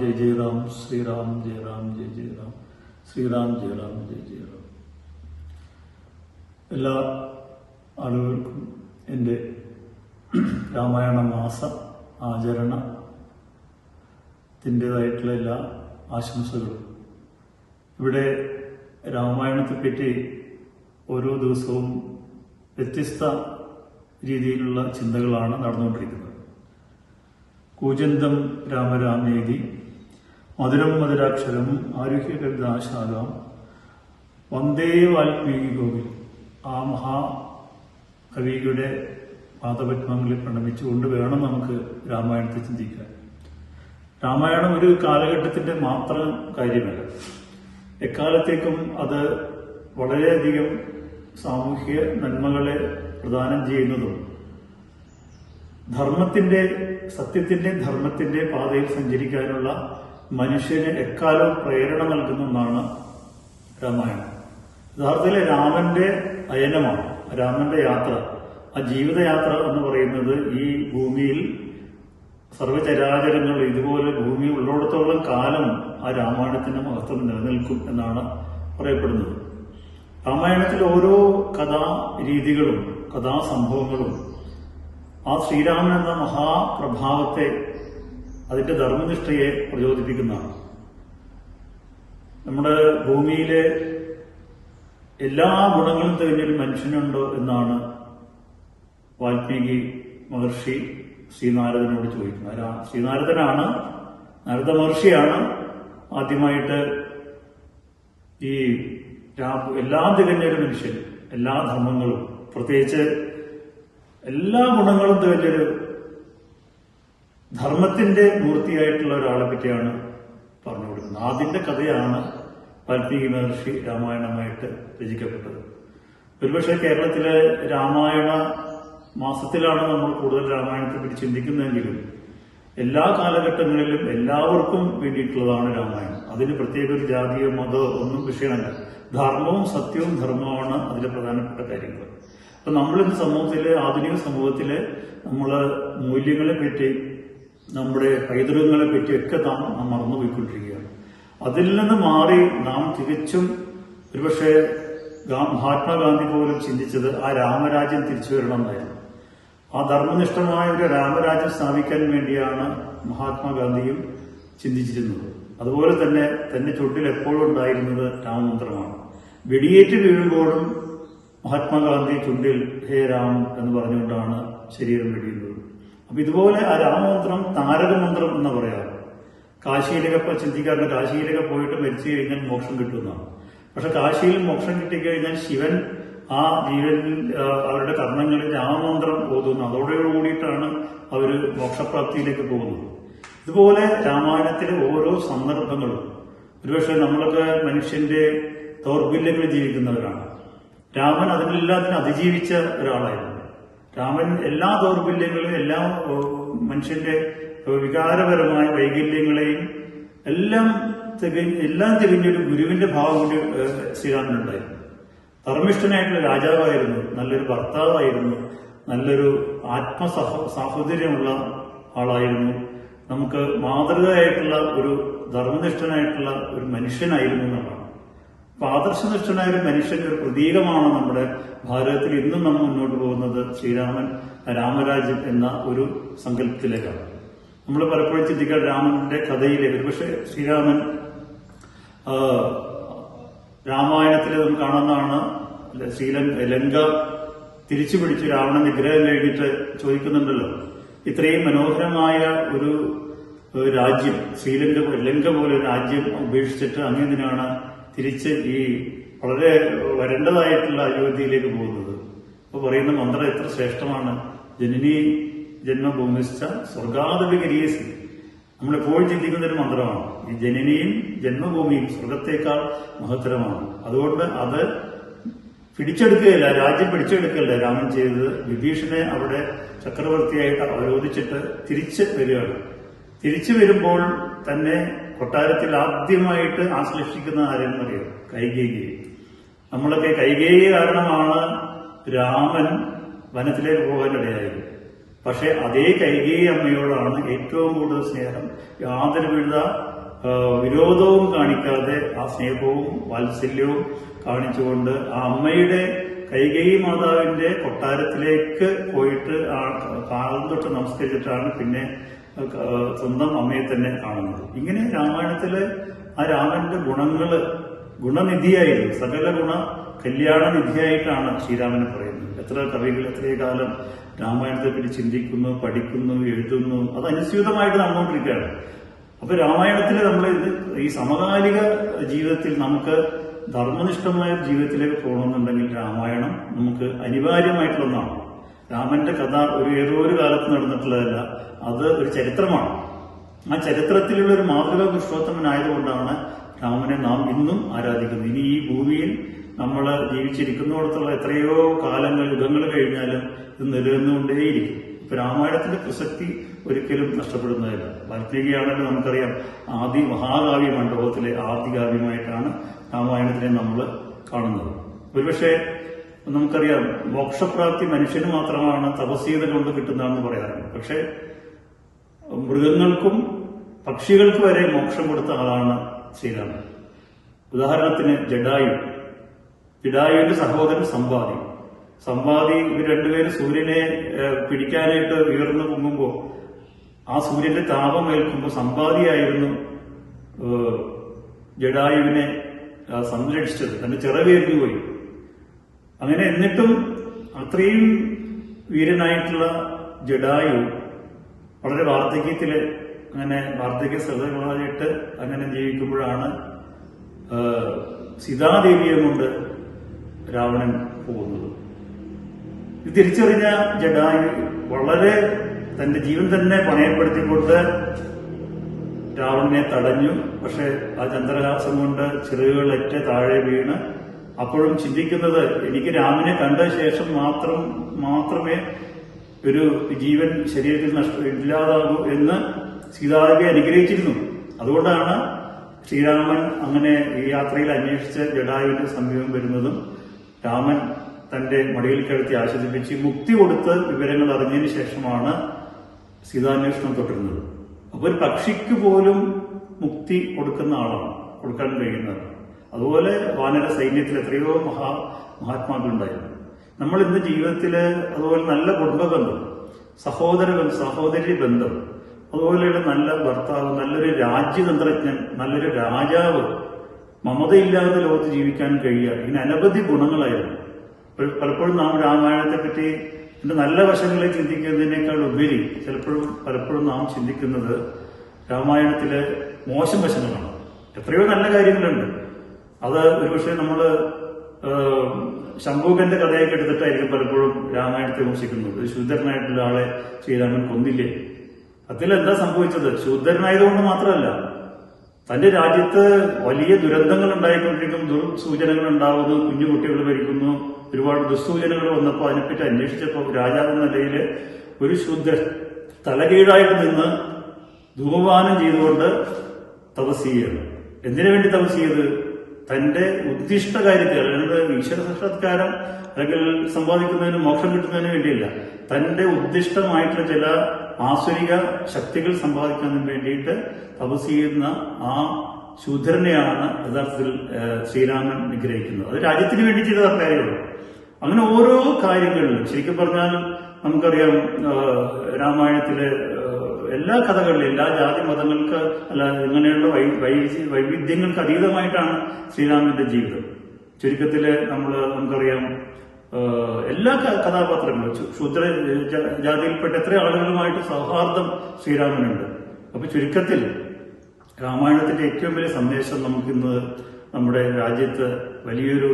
ജയ ജയ റാം ശ്രീറാം ജയ റാം ജയ ജയ റാം ശ്രീറാം ജയ റാം ജയ ജയ റാം എല്ലാ ആളുകൾക്കും എന്റെ രാമായണ മാസ ആചരണത്തിന്റെതായിട്ടുള്ള എല്ലാ ആശംസകളും. ഇവിടെ രാമായണത്തെപ്പറ്റി ഓരോ ദിവസവും വ്യത്യസ്ത രീതിയിലുള്ള ചിന്തകളാണ് നടന്നുകൊണ്ടിരിക്കുന്നത്. കൂജന്തം രാമരാമേതി മധുരം മധുരാക്ഷരം ആരോഗ്യ കവിതാശാല വന്ദേ വാൽമീകി കോവിൽ ആ മഹാകവിയുടെ പാദപത്മങ്ങളിൽ പ്രണമിച്ചുകൊണ്ട് വേണം നമുക്ക് രാമായണത്തെ ചിന്തിക്കാൻ. രാമായണം ഒരു കാലഘട്ടത്തിന്റെ മാത്രം കാര്യമല്ല. എക്കാലത്തേക്കും അത് വളരെയധികം സാമൂഹിക നന്മകളെ പ്രദാനം ചെയ്യുന്നതും ധർമ്മത്തിന്റെ സത്യത്തിന്റെ ധർമ്മത്തിന്റെ പാതയിൽ സഞ്ചരിക്കാനുള്ള മനുഷ്യന് എക്കാലവും പ്രേരണ നൽകുന്ന ഒന്നാണ് രാമായണം. യഥാർത്ഥത്തിൽ രാമന്റെ അയനമാണ് രാമന്റെ യാത്ര. ആ ജീവിതയാത്ര എന്ന് പറയുന്നത് ഈ ഭൂമിയിൽ സർവചരാചരങ്ങൾ ഇതുപോലെ ഭൂമി ഉള്ളിടത്തോളം കാലം ആ രാമായണത്തിന്റെ മഹത്വം നിലനിൽക്കും എന്നാണ് പറയപ്പെടുന്നത്. രാമായണത്തിൽ ഓരോ കഥാ രീതികളും കഥാസംഭവങ്ങളും ആ ശ്രീരാമൻ എന്ന മഹാപ്രഭാവത്തെ അതിന്റെ ധർമ്മനിഷ്ഠയെ പ്രചോദിപ്പിക്കുന്നതാണ്. നമ്മുടെ ഭൂമിയിലെ എല്ലാ ഗുണങ്ങളും തികഞ്ഞൊരു മനുഷ്യനുണ്ടോ എന്നാണ് വാൽമീകി മഹർഷി ശ്രീനാരദനോട് ചോദിക്കുന്നത്. ശ്രീനാരദനാണ്. നാരദ മഹർഷിയാണ് ആദ്യമായിട്ട് ഈ എല്ലാം തികഞ്ഞൊരു മനുഷ്യൻ എല്ലാ ധർമ്മങ്ങളും പ്രത്യേകിച്ച് എല്ലാ ഗുണങ്ങളും തികഞ്ഞൊരു ധർമ്മത്തിന്റെ മൂർത്തിയായിട്ടുള്ള ഒരാളെ പറ്റിയാണ് പറഞ്ഞു കൊടുക്കുന്നത് അതിന്റെ കഥയാണ് വാൽമീകി മഹർഷി രാമായണമായിട്ട് രചിക്കപ്പെട്ടത്. ഒരുപക്ഷെ കേരളത്തിലെ രാമായണ മാസത്തിലാണ് നമ്മൾ കൂടുതൽ രാമായണത്തെ പറ്റി ചിന്തിക്കുന്നതെങ്കിലും എല്ലാ കാലഘട്ടങ്ങളിലും എല്ലാവർക്കും വേണ്ടിയിട്ടുള്ളതാണ് രാമായണം. അതിന് പ്രത്യേക ഒരു ജാതിയോ മതമോ ഒന്നും വിഷയമല്ല. ധർമ്മവും സത്യവും ധർമ്മവുമാണ് അതിലെ പ്രധാനപ്പെട്ട കാര്യങ്ങൾ. അപ്പൊ നമ്മളിന്ന് സമൂഹത്തിലെ ആധുനിക സമൂഹത്തിലെ നമ്മൾ മൂല്യങ്ങളെ പറ്റി നമ്മുടെ പൈതൃകങ്ങളെ പറ്റിയൊക്കെ നാം നാം മറന്നുപോയിക്കൊണ്ടിരിക്കുകയാണ്. അതിൽ നിന്ന് മാറി നാം തികച്ചും ഒരുപക്ഷെ മഹാത്മാഗാന്ധി പോലും ചിന്തിച്ചത് ആ രാമരാജ്യം തിരിച്ചു വരണം എന്നായിരുന്നു. ആ ധർമ്മനിഷ്ഠമായ ഒരു രാമരാജ്യം സ്ഥാപിക്കാൻ വേണ്ടിയാണ് മഹാത്മാഗാന്ധിയും ചിന്തിച്ചിരുന്നത്. അതുപോലെ തന്നെ തന്റെ ചുണ്ടിൽ എപ്പോഴും ഉണ്ടായിരുന്നത് രാമമന്ത്രമാണ്. വെടിയേറ്റ് വീഴുമ്പോഴും മഹാത്മാഗാന്ധി ചുണ്ടിൽ ഹേ രാം എന്ന് പറഞ്ഞുകൊണ്ടാണ് ശരീരം വെടിയുന്നത്. അപ്പൊ ഇതുപോലെ ആ രാമമന്ത്രം താരകമന്ത്രം എന്ന് പറയാറ് കാശിയിലൊക്കെ ചിന്തിക്കാറുണ്ട് കാശിയിലൊക്കെ പോയിട്ട് മരിച്ചു കഴിഞ്ഞാൽ മോക്ഷം കിട്ടുന്നതാണ് പക്ഷെ കാശിയിൽ മോക്ഷം കിട്ടിക്കഴിഞ്ഞാൽ ശിവൻ ആ ജീവനിൽ അവരുടെ കർണങ്ങളിൽ രാമമന്ത്രം ഓതുന്നു. അതോടുകൂടിയിട്ടാണ് കൂടിയിട്ടാണ് അവർ മോക്ഷപ്രാപ്തിയിലേക്ക് പോകുന്നത്. ഇതുപോലെ രാമായണത്തിലെ ഓരോ സന്ദർഭങ്ങളും ഒരുപക്ഷെ നമ്മളൊക്കെ മനുഷ്യന്റെ ദൗർബല്യങ്ങൾ ജീവിക്കുന്നവരാണ്. രാമൻ അതിനെല്ലാത്തിനും അതിജീവിച്ച ഒരാളായിരുന്നു. രാമൻ എല്ലാ ദൗർബല്യങ്ങളും എല്ലാ മനുഷ്യന്റെ വികാരപരമായ വൈകല്യങ്ങളെയും എല്ലാം തികഞ്ഞ എല്ലാം തികഞ്ഞ ഒരു ഗുരുവിന്റെ ഭാവം കൊണ്ട് ശ്രീരാമനുണ്ടായി. ധർമ്മിഷ്ഠനായിട്ടുള്ള രാജാവായിരുന്നു നല്ലൊരു ഭർത്താവായിരുന്നു നല്ലൊരു ആത്മസഹ സാഹോദര്യമുള്ള ആളായിരുന്നു. നമുക്ക് മാതൃകയായിട്ടുള്ള ഒരു ധർമ്മനിഷ്ഠനായിട്ടുള്ള ഒരു മനുഷ്യനായിരുന്നു എന്നുള്ളതാണ് അപ്പൊ ആദർശനിഷ്ഠനായ ഒരു മനുഷ്യന്റെ ഒരു പ്രതീകമാണ് നമ്മുടെ ഭാരതത്തിൽ ഇന്നും നമ്മൾ മുന്നോട്ട് പോകുന്നത് ശ്രീരാമൻ രാമരാജ്യം എന്ന ഒരു സങ്കല്പത്തിലേക്കാണ്. നമ്മൾ പലപ്പോഴും ചിന്തിക്കാൻ രാമന്റെ കഥയിലെ പക്ഷേ ശ്രീരാമൻ രാമായണത്തിൽ നമുക്ക് കാണുന്നതാണ് ശ്രീലങ്ക ലങ്ക തിരിച്ചു പിടിച്ച് രാവണ നിഗ്രഹം കഴിഞ്ഞിട്ട് ചോദിക്കുന്നുണ്ടല്ലോ. ഇത്രയും മനോഹരമായ ഒരു രാജ്യം ശ്രീലങ്ക ലങ്ക പോലെ രാജ്യം ഉപേക്ഷിച്ചിട്ട് അങ്ങനെയാണ് തിരിച്ച് ഈ വളരെ വരേണ്ടതായിട്ടുള്ള അയോധ്യയിലേക്ക് പോകുന്നത്. അപ്പൊ പറയുന്ന മന്ത്രം എത്ര ശ്രേഷ്ഠമാണ്. ജനനി ജന്മഭൂമിസ്ഥ ഗരീസ് നമ്മളെപ്പോഴും ചിന്തിക്കുന്ന ഒരു മന്ത്രമാണ്. ഈ ജനനിയും ജന്മഭൂമിയും സ്വർഗത്തേക്കാൾ മഹത്തരമാണ്. അതുകൊണ്ട് അത് പിടിച്ചെടുക്കുകയല്ല രാജ്യം പിടിച്ചെടുക്കുകയല്ല. രാമൻ ചെയ്തത് വിഭീഷണനെ അവിടെ ചക്രവർത്തിയായിട്ട് അവരോധിച്ചിട്ട് തിരിച്ച് വരികയാണ്. തിരിച്ചു വരുമ്പോൾ തന്നെ കൊട്ടാരത്തിൽ ആദ്യമായിട്ട് ആശ്ലേഷിക്കുന്ന ആരെന്ന് അറിയാം കൈകേയി നമ്മളൊക്കെ കൈകേയി കാരണമാണ് രാമൻ വനത്തിലേക്ക് പോകാനിടയായത് പക്ഷെ അതേ കൈകേയി അമ്മയോടാണ് ഏറ്റവും കൂടുതൽ സ്നേഹം. യാതൊരു വിധ വിരോധവും കാണിക്കാതെ ആ സ്നേഹവും വാത്സല്യവും കാണിച്ചുകൊണ്ട് ആ അമ്മയുടെ കൈകേയി മാതാവിന്റെ കൊട്ടാരത്തിലേക്ക് പോയിട്ട് ആ കാലം തൊട്ട് നമസ്കരിച്ചിട്ടാണ് പിന്നെ സ്വന്തം അമ്മയെ തന്നെ കാണുന്നത്. ഇങ്ങനെ രാമായണത്തിലെ ആ രാമന്റെ ഗുണങ്ങൾ ഗുണനിധിയായിരുന്നു. സകല ഗുണ കല്യാണ നിധിയായിട്ടാണ് ശ്രീരാമനെ പറയുന്നത്. എത്ര കവികൾ എത്രയേ കാലം രാമായണത്തെ പറ്റി ചിന്തിക്കുന്നു പഠിക്കുന്നു എഴുതുന്നു. അത് അനുസ്യൂതമായിട്ട് നടന്നുകൊണ്ടിരിക്കുകയാണ്. അപ്പൊ രാമായണത്തിൽ നമ്മൾ ഈ സമകാലിക ജീവിതത്തിൽ നമുക്ക് ധർമ്മനിഷ്ഠമായ ജീവിതത്തിലേക്ക് പോകണമെന്നുണ്ടെങ്കിൽ രാമായണം നമുക്ക് അനിവാര്യമായിട്ടുള്ള ഒന്നാണ് രാമന്റെ കഥ ഒരു ഏതോ ഒരു കാലത്ത് നടന്നിട്ടുള്ളതല്ല. അത് ഒരു ചരിത്രമാണ്. ആ ചരിത്രത്തിലുള്ള ഒരു മാതൃകാ പുരുഷോത്തമനായതുകൊണ്ടാണ് രാമനെ നാം ഇന്നും ആരാധിക്കുന്നത്. ഇനി ഈ ഭൂമിയിൽ നമ്മൾ ജീവിച്ചിരിക്കുന്നിടത്തുള്ള എത്രയോ കാലങ്ങൾ യുഗങ്ങൾ കഴിഞ്ഞാലും ഇത് നിലനിന്നുകൊണ്ടേയിരിക്കും. ഇപ്പൊ രാമായണത്തിന്റെ പ്രസക്തി ഒരിക്കലും നഷ്ടപ്പെടുന്നതല്ല. വാൽമീകിയാണല്ലോ നമുക്കറിയാം. ആദി മഹാകാവ്യ മണ്ഡപത്തിലെ ആദ്യ കാവ്യമായിട്ടാണ് രാമായണത്തിനെ നമ്മൾ കാണുന്നത്. ഒരുപക്ഷെ നമുക്കറിയാം മോക്ഷപ്രാപ്തി മനുഷ്യന് മാത്രമാണ് തപസ്യത കൊണ്ട് കിട്ടുന്നതെന്ന് പറയാറുണ്ട്. പക്ഷെ മൃഗങ്ങൾക്കും പക്ഷികൾക്ക് വരെ മോക്ഷം കൊടുത്ത ആളാണ് ശ്രീരാമൻ. ഉദാഹരണത്തിന് ജഡായു. ജഡായുവിന്റെ സഹോദരൻ സമ്പാദി. സമ്പാദി ഇവർ രണ്ടുപേരും സൂര്യനെ പിടിക്കാനായിട്ട് ഉയർന്നു പൊങ്ങുമ്പോൾ ആ സൂര്യന്റെ താപം ഏൽക്കുമ്പോൾ സമ്പാദിയായിരുന്നു ജഡായുവിനെ സംരക്ഷിച്ചത്. തന്റെ പോയി. അങ്ങനെ എന്നിട്ടും അത്രയും വീരനായിട്ടുള്ള ജഡായു വളരെ വാർദ്ധക്യത്തിൽ അങ്ങനെ വാർദ്ധക്യ ശ്രദ്ധകളായിട്ട് അങ്ങനെ ജീവിക്കുമ്പോഴാണ് സീതാദേവിയെ കൊണ്ട് രാവണൻ പോകുന്നത്. ഇത് തിരിച്ചറിഞ്ഞ ജഡായു വളരെ തന്റെ ജീവൻ തന്നെ പണയപ്പെടുത്തിക്കൊണ്ട് രാവണനെ തടഞ്ഞു. പക്ഷെ ആ ചന്ദ്രഹാസം കൊണ്ട് ചിറകുകളേറ്റ് താഴെ വീണ് അപ്പോഴും ചിന്തിക്കുന്നത് എനിക്ക് രാമനെ കണ്ട ശേഷം മാത്രം മാത്രമേ ഒരു ജീവൻ ശരീരത്തിൽ നഷ്ട ഇല്ലാതാകൂ എന്ന് സീതാദേവി അനുഗ്രഹിച്ചിരുന്നു. അതുകൊണ്ടാണ് ശ്രീരാമൻ അങ്ങനെ ഈ യാത്രയിൽ അന്വേഷിച്ച് ജഡായുവിന്റെ സമീപം വരുന്നതും രാമൻ തന്റെ മടിയിൽ കിടത്തി ആശ്വസിപ്പിച്ച് മുക്തി കൊടുത്ത് വിവരങ്ങൾ അറിഞ്ഞതിന് ശേഷമാണ് സീതാന്വേഷണം തുടരുന്നത്. അപ്പൊ ഒരു പക്ഷിക്ക് പോലും മുക്തി കൊടുക്കുന്ന ആളാണ് കൊടുക്കാൻ കഴിയുന്നത് അതുപോലെ വാനര സൈന്യത്തിൽ എത്രയോ മഹാ മഹാത്മാക്കളുണ്ടായിരുന്നു. നമ്മൾ ഇന്ന് ജീവിതത്തിൽ അതുപോലെ നല്ല കുടുംബബന്ധം സഹോദര സഹോദരി ബന്ധം അതുപോലെയുള്ള നല്ല ഭർത്താവ് നല്ലൊരു രാജ്യതന്ത്രജ്ഞൻ നല്ലൊരു രാജാവ് മമതയില്ലാതെ ലോകത്ത് ജീവിക്കാൻ കഴിയുക ഇങ്ങനെ അനവധി ഗുണങ്ങളായിരുന്നു. പലപ്പോഴും നാം രാമായണത്തെ പറ്റി നല്ല വശങ്ങളെ ചിന്തിക്കുന്നതിനേക്കാൾ ഉപരി ചിലപ്പോഴും പലപ്പോഴും നാം ചിന്തിക്കുന്നത് രാമായണത്തിലെ മോശം വശങ്ങളാണ്. എത്രയോ നല്ല കാര്യങ്ങളുണ്ട്. അത് ഒരുപക്ഷെ നമ്മൾ ശംഭൂകന്റെ കഥയൊക്കെ എടുത്തിട്ടായിരിക്കും പലപ്പോഴും രാമായണത്തെ വിമർശിക്കുന്നത്. ശൂദ്രനായിട്ടുള്ള ആളെ ശ്രീരാമൻ കൊന്നില്ലേ? അതിൽ എന്താ സംഭവിച്ചത്? ശൂദ്രനായതുകൊണ്ട് മാത്രമല്ല തന്റെ രാജ്യത്ത് വലിയ ദുരന്തങ്ങൾ ഉണ്ടായിക്കൊണ്ടിരിക്കും ദുർസൂചനകൾ ഉണ്ടാവുന്നു കുഞ്ഞു കുട്ടികൾ മരിക്കുന്നു ഒരുപാട് ദുസ്സൂചനകൾ വന്നപ്പോൾ അതിനെപ്പറ്റി അന്വേഷിച്ചപ്പോൾ രാജാവ് എന്ന നിലയിൽ ഒരു ശൂദ്രൻ തലകീഴായിട്ട് നിന്ന് ധൂമപാനം ചെയ്തുകൊണ്ട് തപസ് ചെയ്യുകയാണ് എന്തിനു വേണ്ടി തപസ് ചെയ്ത്? തന്റെ ഉദ്ദിഷ്ട കാര്യത്തിൽ അതായത് ഈശ്വര സാക്ഷാത്കാരം അല്ലെങ്കിൽ സമ്പാദിക്കുന്നതിന് മോക്ഷം കിട്ടുന്നതിന് വേണ്ടിയില്ല തന്റെ ഉദ്ദിഷ്ടമായിട്ടുള്ള ചില ആസുരിക ശക്തികൾ സമ്പാദിക്കാൻ വേണ്ടിയിട്ട് തപസ് ചെയ്യുന്ന ആ ശൂദ്രനെയാണ് യഥാർത്ഥത്തിൽ ശ്രീരാമൻ നിഗ്രഹിക്കുന്നത്. അത് രാജ്യത്തിന് വേണ്ടി ചെയ്ത കാര്യമാണ് അങ്ങനെ ഓരോ കാര്യങ്ങളിലും ശരിക്കും പറഞ്ഞാൽ നമുക്കറിയാം രാമായണത്തിലെ എല്ലാ കഥകളിലും എല്ലാ ജാതി മതങ്ങൾക്ക് അല്ല ഇങ്ങനെയുള്ള വൈവിധ്യങ്ങൾക്ക് അതീതമായിട്ടാണ് ശ്രീരാമന്റെ ജീവിതം. ചുരുക്കത്തിൽ നമ്മൾ നമുക്കറിയാം എല്ലാ കഥാപാത്രങ്ങളും ശൂദ്ര ജാതിയിൽപ്പെട്ട എത്ര ആളുകളുമായിട്ട് സൗഹാർദ്ദം ശ്രീരാമനുണ്ട്. അപ്പൊ ചുരുക്കത്തിൽ രാമായണത്തിന്റെ ഏറ്റവും വലിയ സന്ദേശം നമുക്കിന്ന് നമ്മുടെ രാജ്യത്ത് വലിയൊരു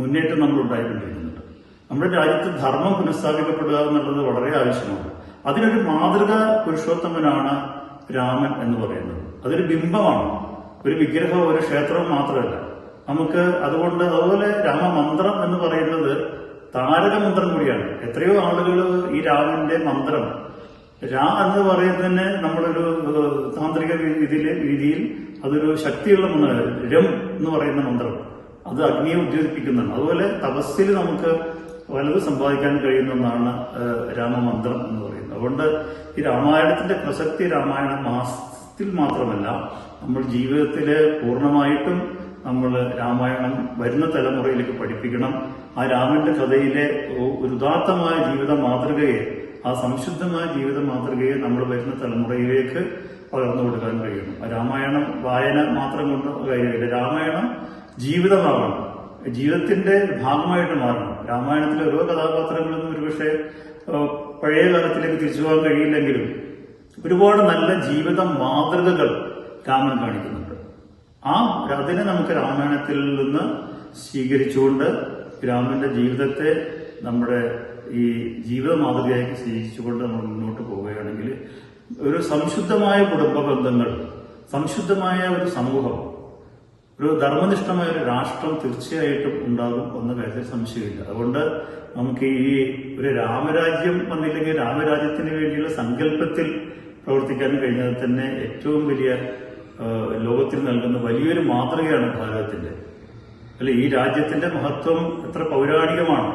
മുന്നേറ്റം നമ്മൾ ഉണ്ടായിക്കൊണ്ടിരിക്കുന്നുണ്ട് നമ്മുടെ രാജ്യത്ത് ധർമ്മം പുനഃസ്ഥാപിക്കപ്പെടുക എന്നുള്ളത് വളരെ ആവശ്യമാണ്. അതിനൊരു മാതൃക പുരുഷോത്തമനാണ് രാമൻ എന്ന് പറയുന്നത്. അതൊരു ബിംബമാണ്. ഒരു വിഗ്രഹം ഒരു ക്ഷേത്രവും മാത്രമല്ല. നമുക്ക് അതുകൊണ്ട് അതുപോലെ രാമമന്ത്രം എന്ന് പറയുന്നത് താരകമന്ത്രം കൂടിയാണ്. എത്രയോ ആളുകൾ ഈ രാമന്റെ മന്ത്രം. രാ എന്ന് പറയുന്നതിന് നമ്മളൊരു താന്ത്രിക രീതിയിൽ രീതിയിൽ അതൊരു ശക്തിയുള്ള രം എന്ന് പറയുന്ന മന്ത്രം. അത് അഗ്നിയെ ഉദ്യോഗിപ്പിക്കുന്നതാണ് അതുപോലെ തപസ്സിൽ നമുക്ക് വലുത് സമ്പാദിക്കാൻ കഴിയുന്ന ഒന്നാണ് രാമമന്ത്രം എന്ന് പറയുന്നത്. അതുകൊണ്ട് ഈ രാമായണത്തിന്റെ പ്രസക്തി രാമായണ മാസത്തിൽ മാത്രമല്ല നമ്മൾ ജീവിതത്തിൽ പൂർണമായിട്ടും നമ്മൾ രാമായണം വരുന്ന തലമുറയിലേക്ക് പഠിപ്പിക്കണം. ആ രാമന്റെ കഥയിലെ ഒരു ഉദാത്തമായ ജീവിത മാതൃകയെ ആ സംശുദ്ധമായ ജീവിത മാതൃകയെ നമ്മൾ വരുന്ന തലമുറയിലേക്ക് പകർന്നു കൊടുക്കാൻ കഴിയണം രാമായണം വായന മാത്രം കൊണ്ട് കാര്യമില്ല. രാമായണം ജീവിതമാകണം. ജീവിതത്തിന്റെ ഭാഗമായിട്ട് മാറണം. രാമായണത്തിലെ ഓരോ കഥാപാത്രങ്ങളൊന്നും ഒരുപക്ഷെ പഴയ കാലത്തിലേക്ക് തിരിച്ചു പോകാൻ കഴിയില്ലെങ്കിലും ഒരുപാട് നല്ല ജീവിത മാതൃകകൾ രാമൻ കാണിക്കുന്നുണ്ട്. ആ അതിനെ നമുക്ക് രാമായണത്തിൽ നിന്ന് സ്വീകരിച്ചുകൊണ്ട് രാമന്റെ ജീവിതത്തെ നമ്മുടെ ഈ ജീവിത മാതൃകയായി സ്വീകരിച്ചുകൊണ്ട് നമ്മൾ മുന്നോട്ട് പോവുകയാണെങ്കിൽ ഒരു സംശുദ്ധമായ കുടുംബ ബന്ധങ്ങൾ സംശുദ്ധമായ ഒരു സമൂഹം ഒരു ധർമ്മനിഷ്ഠമായ ഒരു രാഷ്ട്രം തീർച്ചയായിട്ടും ഉണ്ടാകും എന്ന കാര്യത്തിൽ സംശയമില്ല. അതുകൊണ്ട് നമുക്ക് ഈ ഒരു രാമരാജ്യം വന്നില്ലെങ്കിൽ രാമരാജ്യത്തിന് വേണ്ടിയുള്ള സങ്കല്പത്തിൽ പ്രവർത്തിക്കാൻ കഴിഞ്ഞാൽ തന്നെ ഏറ്റവും വലിയ ലോകത്തിൽ നൽകുന്ന വലിയൊരു മാതൃകയാണ് ഭാരതത്തിന്റെ. അല്ലെ ഈ രാജ്യത്തിന്റെ മഹത്വം എത്ര പൗരാണികമാണ്.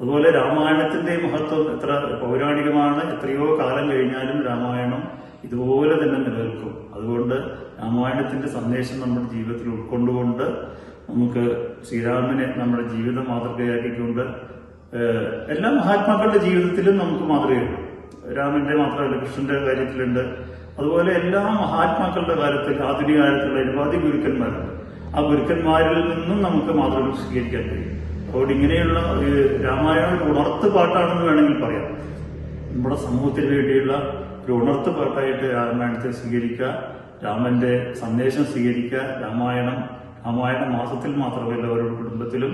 അതുപോലെ രാമായണത്തിന്റെ മഹത്വം എത്ര പൗരാണികമാണ് എത്രയോ കാലം കഴിഞ്ഞാലും രാമായണം ഇതുപോലെ തന്നെ നിലനിൽക്കും. അതുകൊണ്ട് രാമായണത്തിന്റെ സന്ദേശം നമ്മുടെ ജീവിതത്തിൽ ഉൾക്കൊണ്ടുകൊണ്ട് നമുക്ക് ശ്രീരാമനെ നമ്മുടെ ജീവിത മാതൃകയാക്കിക്കൊണ്ട് എല്ലാ മഹാത്മാക്കളുടെ ജീവിതത്തിലും നമുക്ക് മാതൃകയുണ്ട്. രാമന്റെ മാത്രമല്ല കൃഷ്ണന്റെ കാര്യത്തിലുണ്ട്. അതുപോലെ എല്ലാ മഹാത്മാക്കളുടെ കാര്യത്തിൽ ആധുനിക കാലത്തുള്ള നിരവധി ഗുരുക്കന്മാരുണ്ട്. ആ ഗുരുക്കന്മാരിൽ നിന്നും നമുക്ക് മാതൃക സ്വീകരിക്കാൻ കഴിയും. അതുകൊണ്ട് ഇങ്ങനെയുള്ള രാമായണം ഉണർത്ത് പാട്ടാണെന്ന് വേണമെങ്കിൽ പറയാം. നമ്മുടെ സമൂഹത്തിന് വേണ്ടിയുള്ള ഒരു ഉണർത്ത് പാട്ടായിട്ട് രാമായണത്തെ സ്വീകരിക്കുക രാമന്റെ സന്ദേശം സ്വീകരിക്കുക രാമായണം രാമായണ മാസത്തിൽ മാത്രമല്ല ഓരോ കുടുംബത്തിലും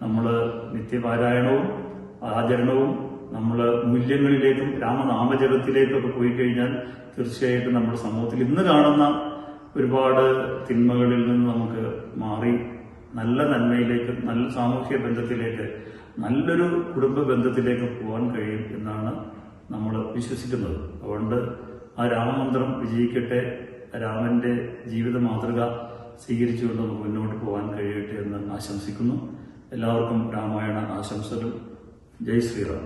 നമ്മൾ നിത്യപാരായണവും ആചരണവും നമ്മൾ മൂല്യങ്ങളിലേക്കും രാമനാമജപത്തിലേക്കൊക്കെ പോയി കഴിഞ്ഞാൽ തീർച്ചയായിട്ടും നമ്മുടെ സമൂഹത്തിൽ ഇന്ന് കാണുന്ന ഒരുപാട് തിന്മകളിൽ നിന്ന് നമുക്ക് മാറി നല്ല നന്മയിലേക്ക് നല്ല സാമൂഹ്യ ബന്ധത്തിലേക്ക് നല്ലൊരു കുടുംബ ബന്ധത്തിലേക്ക് പോകാൻ കഴിയും എന്നാണ് നമ്മൾ വിശ്വസിക്കുന്നത്. അതുകൊണ്ട് ആ രാമമന്ത്രം വിജയിക്കട്ടെ രാമന്റെ ജീവിത മാതൃക സ്വീകരിച്ചുകൊണ്ട് നമുക്ക് മുന്നോട്ട് പോകാൻ കഴിയട്ടെ എന്ന് ആശംസിക്കുന്നു. എല്ലാവർക്കും രാമായണ ആശംസകൾ ജയ് ശ്രീറാം.